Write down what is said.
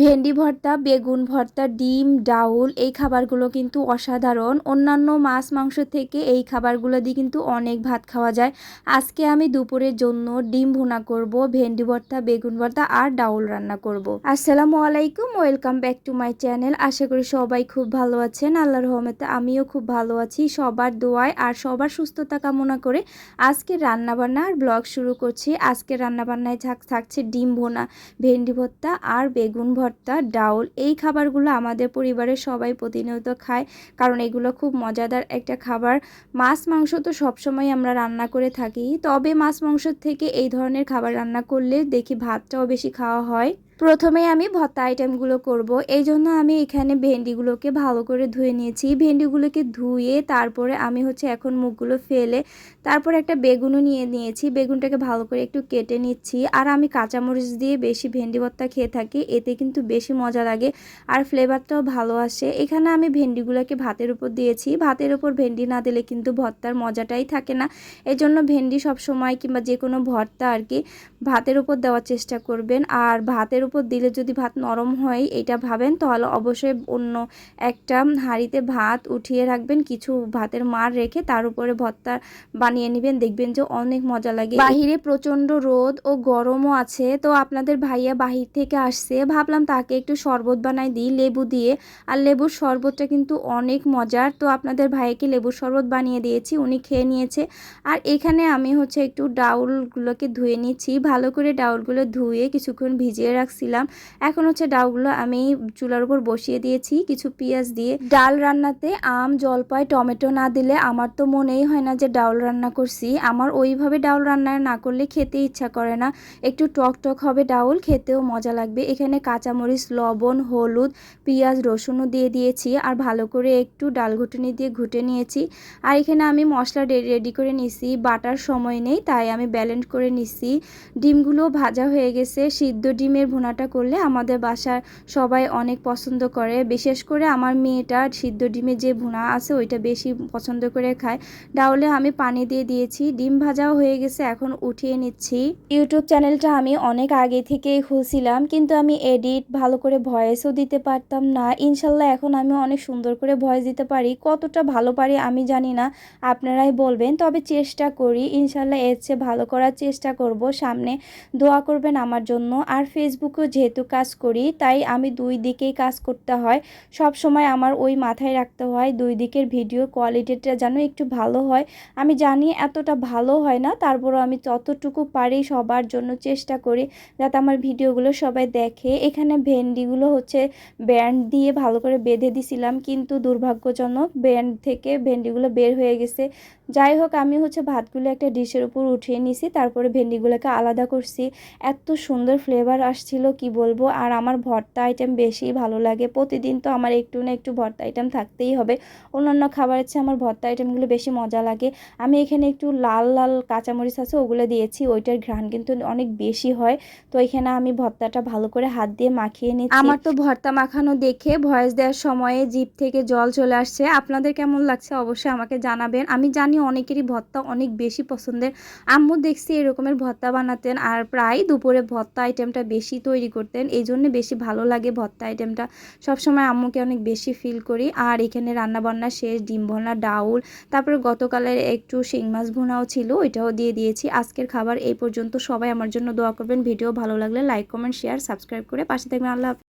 ভেন্ডি ভর্তা, বেগুন ভর্তা, ডিম, ডাউল, এই খাবারগুলো কিন্তু অসাধারণ। অন্যান্য মাছ, মাংস থেকে এই খাবারগুলো দিয়ে কিন্তু অনেক ভাত খাওয়া যায়। আজকে আমি দুপুরের জন্য ডিম ভুনা করব, ভেন্ডি ভর্তা, বেগুন ভর্তা আর ডাউল রান্না করব। আসসালামু আলাইকুম, welcome back to my channel. আশা করি সবাই খুব ভালো আছেন। আল্লাহর রহমতে আমিও খুব ভালো আছি। সবার দোয়ায় আর সবার সুস্থতা কামনা করে আজকে রান্নাবান্না আর ব্লগ শুরু করছি। আজকে রান্নাবান্নায় থাক, থাকছে ডিম ভুনা, ভেন্ডি ভর্তা আর বেগুন ভর্তা। ডাউল, এই খাবারগুলো আমাদের পরিবারের সবাই প্রতিনিয়ত খায়। কারণ এগুলো খুব মজাদার একটা খাবার। মাছ, মাংস তো সবসময় আমরা রান্না করে থাকি। তবে মাছ মাংসর থেকে এই ধরনের খাবার রান্না করলে দেখি ভাতটাও বেশি খাওয়া হয়। প্রথমে আমি ভর্তা আইটেমগুলো করব। এই জন্য আমি এখানে ভেন্ডিগুলোকে ভালো করে ধুয়ে নিয়েছি। ভেন্ডিগুলোকে ধুয়ে তারপরে আমি হচ্ছে এখন মুখগুলো ফেলে তারপর একটা বেগুনও নিয়ে নিয়েছি। বেগুনটাকে ভালো করে একটু কেটে নিচ্ছি। আর আমি কাঁচামরিচ দিয়ে বেশি ভেন্ডি ভর্তা খেয়ে থাকি, এতে কিন্তু বেশি মজা লাগে আর ফ্লেভারটাও ভালো আসে। এখানে আমি ভেন্ডিগুলোকে ভাতের উপর দিয়েছি। ভাতের উপর ভেন্ডি না দিলে কিন্তু ভর্তার মজাটাই থাকে না। এই জন্য ভেন্ডি সব সময় কিংবা যে কোনো ভর্তা আর কি ভাতের উপর দেওয়ার চেষ্টা করবেন। আর ভাতের উপর দিলে যদি ভাত নরম হয়, এটা ভাবেন, তাহলে অবশ্যই অন্য একটা হাঁড়িতে ভাত উঠিয়ে রাখবেন। কিছু ভাতের মার রেখে তার উপরে ভর্তা বানিয়ে নেবেন। দেখবেন যে অনেক মজা লাগে। বাহিরে প্রচণ্ড রোদ ও গরমও আছে। তো আপনাদের ভাইয়া বাহির থেকে আসছে। ভাবলাম তাকে একটু শরবত বানাই দিই, লেবু দিয়ে। আর লেবুর শরবতটা কিন্তু অনেক মজার। তো আপনাদের ভাইকে লেবুর শরবত বানিয়ে দিয়েছি, উনি খেয়ে নিয়েছে। আর এখানে আমি হচ্ছে একটু ডাউলগুলোকে ধুয়ে নিচ্ছি। ভালো করে ডাউলগুলো ধুয়ে কিছুক্ষণ ভিজিয়ে রাখছিলাম এখন হচ্ছে ডাউলগুলো আমি চুলার উপর বসিয়ে দিয়েছি, কিছু পেঁয়াজ দিয়ে। ডাল রান্নাতে আম, জলপাই, টমেটো না দিলে আমার তো মনেই হয় না যে ডাউল রান্না করছি। আমার ওইভাবে ডাউল রান্না না করলে খেতে ইচ্ছা করে না। একটু টক টক হবে ডাউল, খেতেও মজা লাগবে। এখানে কাঁচামরিচ, লবণ, হলুদ, পেঁয়াজ, রসুনও দিয়ে দিয়েছি আর ভালো করে একটু ডাল ঘুটনি দিয়ে ঘুটে নিয়েছি। আর এখানে আমি মশলা রেডি করে নিছি। বাটার সময় নেই, তাই আমি ব্যালেন্স করে নিছি। ডিমগুলো ভাজা হয়ে গেছে, সিদ্ধ ডিমের ভুনাটা করলে আমাদের বাসার সবাই অনেক পছন্দ করে। বিশেষ করে আমার মেয়েটা সিদ্ধ ডিমের যে ভুনা আছে ওইটা বেশি পছন্দ করে খায়। ডাউলে আমি পানি দিয়ে দিয়েছি, ডিম ভাজাও হয়ে গেছে, এখন উঠিয়ে নিচ্ছি। ইউটিউব চ্যানেলটা আমি অনেক আগে থেকেই খুলছিলাম, কিন্তু আমি এডিট ভালো করে ভয়েসও দিতে পারতাম না। ইনশাল্লাহ এখন আমি অনেক সুন্দর করে ভয়েস দিতে পারি। কতটা ভালো পারি আমি জানি না, আপনারাই বলবেন, তবে চেষ্টা করি। ইনশাল্লাহ এর চেয়ে ভালো করার চেষ্টা করব। সামনে দোয়া করবেন আমার জন্য। আর ফেসবুকেও যেহেতু কাজ করি, তাই আমি দুই দিকেই কাজ করতে হয়। সব সময় আমার ওই মাথায় রাখতে হয়, দুই দিকের ভিডিও কোয়ালিটিটা যেন একটু ভালো হয়। আমি জানি এতটা ভালো হয় না, তারপরও আমি যতটুকু পারি সবার জন্য চেষ্টা করি যাতে আমার ভিডিওগুলো সবাই দেখে। এখানে ভেন্ডিগুলো হচ্ছে ব্যান্ড দিয়ে ভালো করে বেঁধে দিছিলাম, কিন্তু দুর্ভাগ্যজনক ব্যান্ড থেকে ভেন্ডিগুলো বের হয়ে গেছে। যাই হোক, আমি হচ্ছে ভাতগুলো একটা ডিশের উপর উঠিয়ে নিছি, তারপরে ভেন্ডিগুলোকে আলাদা করছি। এত সুন্দর ফ্লেভার আসছিল কি বলব? আর আমার ভর্তা আইটেম বেশি ভালো লাগে। প্রতিদিন তো আমার একটু না একটু ভর্তা আইটেম থাকতেই হবে। অন্যান্য খাবারের চেয়ে আমার ভর্তা আইটেমগুলো বেশি মজা লাগে। আমি এখানে একটু লাল লাল কাঁচামরিচ আছে, ওগুলো দিয়েছি। ওইটার ঘ্রাণ কিন্তু অনেক বেশি হয়। তো এখানে আমি ভর্তাটা ভালো করে হাত দিয়ে মাখিয়ে নিচ্ছি। আমার তো ভর্তা মাখানো দেখে ভয়েস দেওয়ার সময়ে জিপ থেকে জল চলে আসছে। আপনাদের কেমন লাগছে অবশ্যই আমাকে জানাবেন। আমি জানি অনেকেরই ভর্তা অনেক বেশি পছন্দের। আম্মু দেখছি এরকমের ভর্তা বানাতেন। আর প্রায় দুপুরে ভর্তা আইটেমটা বেশি তৈরি করতেন। এই জন্য বেশি ভালো লাগে ভর্তা আইটেমটা সবসময় আম্মুকে অনেক বেশি ফিল করি। আর এখানে রান্নাবান্না শেষ, ডিম ভোনা ডাউল, তারপরে গতকালের একটু শিং মাছ ভুনাও ছিল, ওইটাও দিয়ে দিয়েছি। আজকের খাবার এই পর্যন্ত। সবাই আমার জন্য দোয়া করবেন। ভিডিও ভালো লাগলে লাইক কমেন্ট শেয়ার সাবস্ক্রাইব করে পাশে থাকবেন। আল্লাহ।